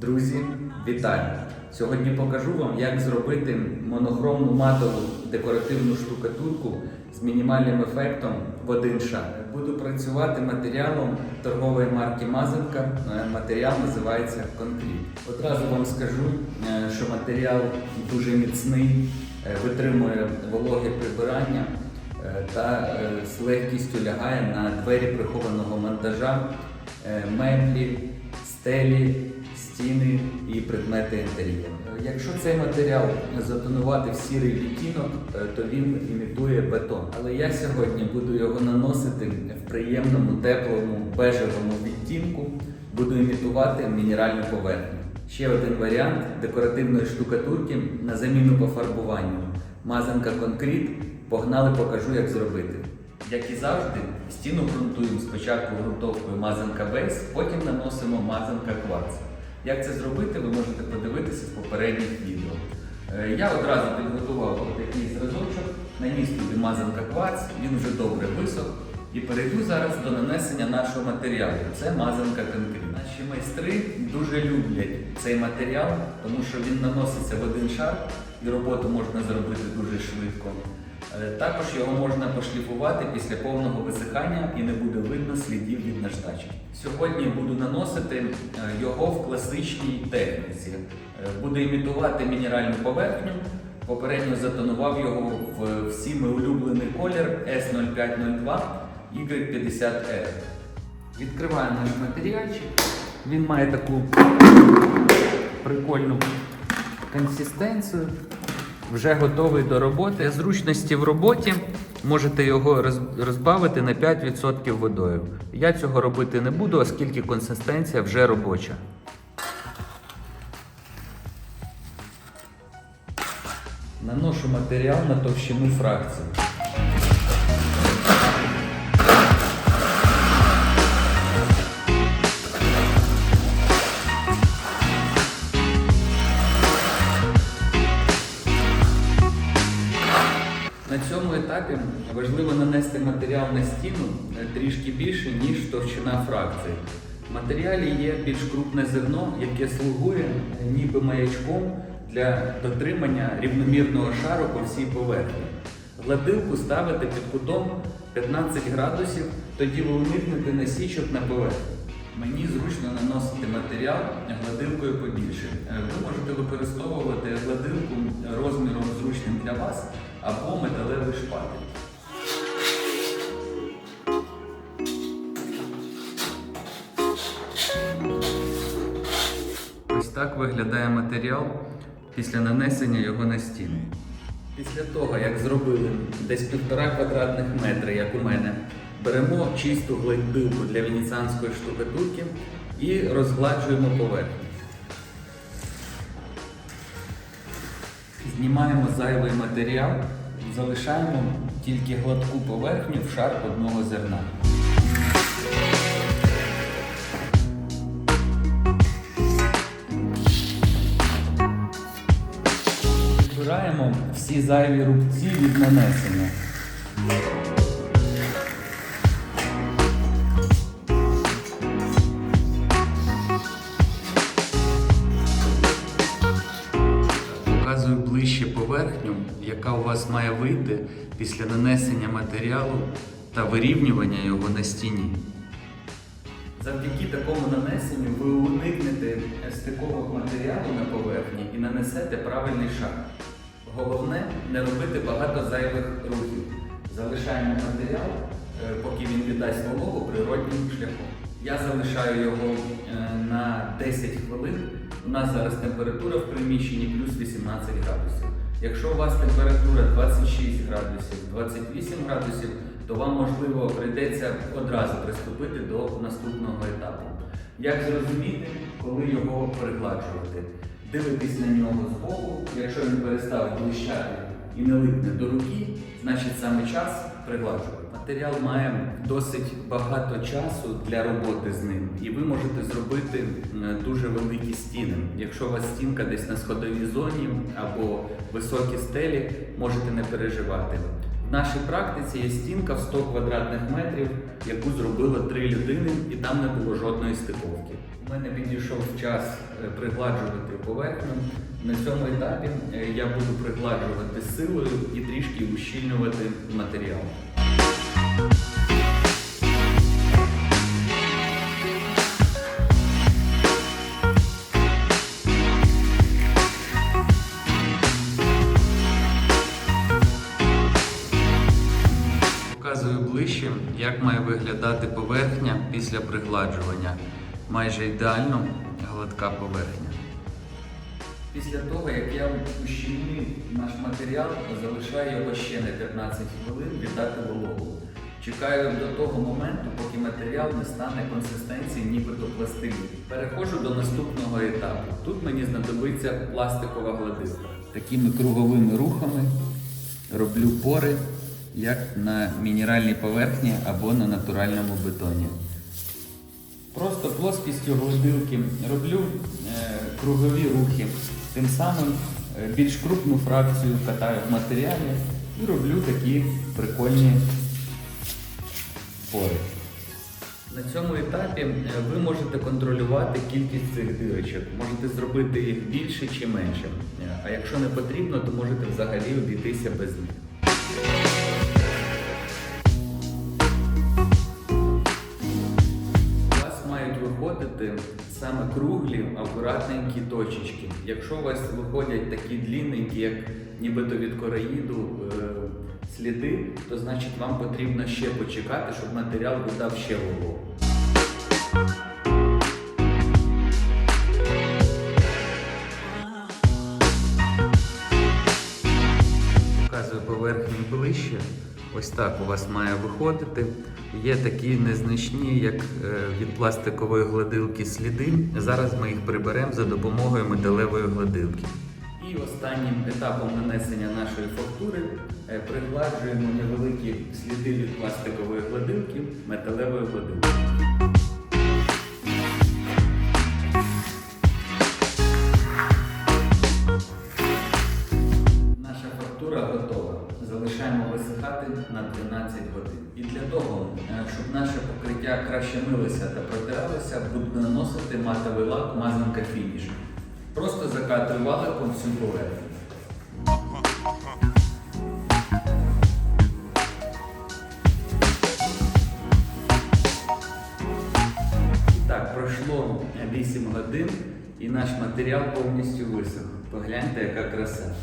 Друзі, вітаю! Сьогодні покажу вам, як зробити монохромну матову декоративну штукатурку з мінімальним ефектом в один шар. Буду працювати матеріалом торгової марки Мазанка. Е, Матеріал називається конкрет. Одразу вам скажу, е, що матеріал дуже міцний, е, витримує вологе прибирання та з легкістю лягає на двері прихованого монтажа, меблі, стелі, стіни і предмети інтер'єру. Якщо цей матеріал затонувати в сірий відтінок, е, то він імітує бетон. Але я сьогодні буду його наносити в приємному, теплому, бежевому відтінку, буду імітувати мінеральну поверхню. Ще один варіант декоративної штукатурки на заміну пофарбуванню. Мазанка конкрет. Погнали, покажу, як зробити. Як і завжди, стіну ґрунтуємо спочатку ґрунтовкою мазанка бейс, потім наносимо мазанка кварц. Як це зробити, ви можете подивитися в попередніх відео. Е, Я одразу підготував такий зразочок, наніс туди мазанка кварц, він вже добре висох. І перейду зараз до нанесення нашого матеріалу. Це мазанка конкрет. Наші майстри дуже люблять цей матеріал, тому що він наноситься в один шар і роботу можна зробити дуже швидко. Також його можна пошліфувати після повного висихання і не буде видно слідів від наждачки. Сьогодні буду наносити е, його в класичній техніці. Е, Буду імітувати мінеральну поверхню. Попередньо затонував його в всіми улюблений колір S0502 Y50R. Відкриваємо наш матеріальчик. Він має таку прикольну консистенцію. Вже готовий до роботи. Зручності в роботі можете його розбавити на 5% водою. Я цього робити не буду, оскільки консистенція вже робоча. Наношу матеріал на товщину фракції. На цьому етапі важливо нанести матеріал на стіну е, трішки більше, ніж товщина фракції. В матеріалі є більш крупне зерно, яке слугує е, ніби маячком для дотримання рівномірного шару по всій поверхні. Гладилку ставите під кутом 15 градусів, тоді ви уникнете насічок на поверхні. Мені зручно наносити матеріал гладилкою побільше. Е, Ви можете використовувати гладилку розміром зручним для вас або металевий шпатель. Ось так виглядає матеріал після нанесення його на стіну. Після того, як зробили десь півтора квадратних метри, як у мене, беремо чисту гладилку для венеціанської штукатурки і розгладжуємо поверхню. Знімаємо зайвий матеріал, залишаємо тільки гладку поверхню в шар одного зерна. Збираємо всі зайві рубці від нанесення. Яка у вас має вийти після нанесення матеріалу та вирівнювання його на стіні. Завдяки такому нанесенню ви уникнете стиковок матеріалу на поверхні і нанесете правильний шар. Головне не робити багато зайвих рухів. Залишаємо матеріал, е, поки він віддасть вологу природнім шляхом. Я залишаю його е, на 10 хвилин. У нас зараз температура в приміщенні плюс 18 градусів. Якщо у вас температура 26 градусів, 28 градусів, то вам можливо прийдеться одразу приступити до наступного етапу. Як зрозуміти, коли його перегладжувати? Дивитись на нього збоку, якщо він перестав блищати і не липне до руки, значить саме час пригладжувати. Матеріал має досить багато часу для роботи з ним, і ви можете зробити дуже великі стіни. Якщо у вас стінка десь на сходовій зоні або високі стелі, можете не переживати. Нашій практиці є стінка в 100 квадратних метрів, яку зробило три людини, і там не було жодної стиковки. У мене підійшов час е, пригладжувати поверхню. На цьому етапі е, я буду пригладжувати силою і трішки ущільнювати матеріал. Як має виглядати поверхня після пригладжування. Майже ідеально гладка поверхня. Після того, як я ущільнив наш матеріал, залишаю його ще на 15 хвилин віддати вологу. Чекаю до того моменту, поки матеріал не стане консистенції нібито пластилін. Переходжу до наступного етапу. Тут мені знадобиться пластикова гладилка. Такими круговими рухами роблю пори, як на мінеральній поверхні або на натуральному бетоні. Просто плоскістю гладилки роблю е, кругові рухи. Тим самим е, більш крупну фракцію катаю в матеріалі і роблю такі прикольні пори. На цьому етапі е, ви можете контролювати кількість цих дирочок. Можете зробити їх більше чи менше. Е, А якщо не потрібно, то можете взагалі обійтися без них. Виходити саме круглі, акуратненькі точечки. Якщо у вас виходять такі длінненькі, як нібито від кораїду е, сліди, то значить вам потрібно ще почекати, щоб матеріал видав ще вологу. Показую поверхню ближче. Ось так у вас має виходити. Є такі незначні, як е, від пластикової гладилки сліди. Зараз ми їх приберемо за допомогою металевої гладилки. І останнім етапом нанесення нашої фактури е, пригладжуємо невеликі сліди від пластикової гладилки металевою гладилкою. 12 годин. І для того, е, щоб наше покриття краще милося та протиралося, буду наносити матовий лак мазанка фініш. Просто закатую валиком всю поверхню. Так, пройшло 8 годин і наш матеріал повністю висох. Погляньте, яка краса.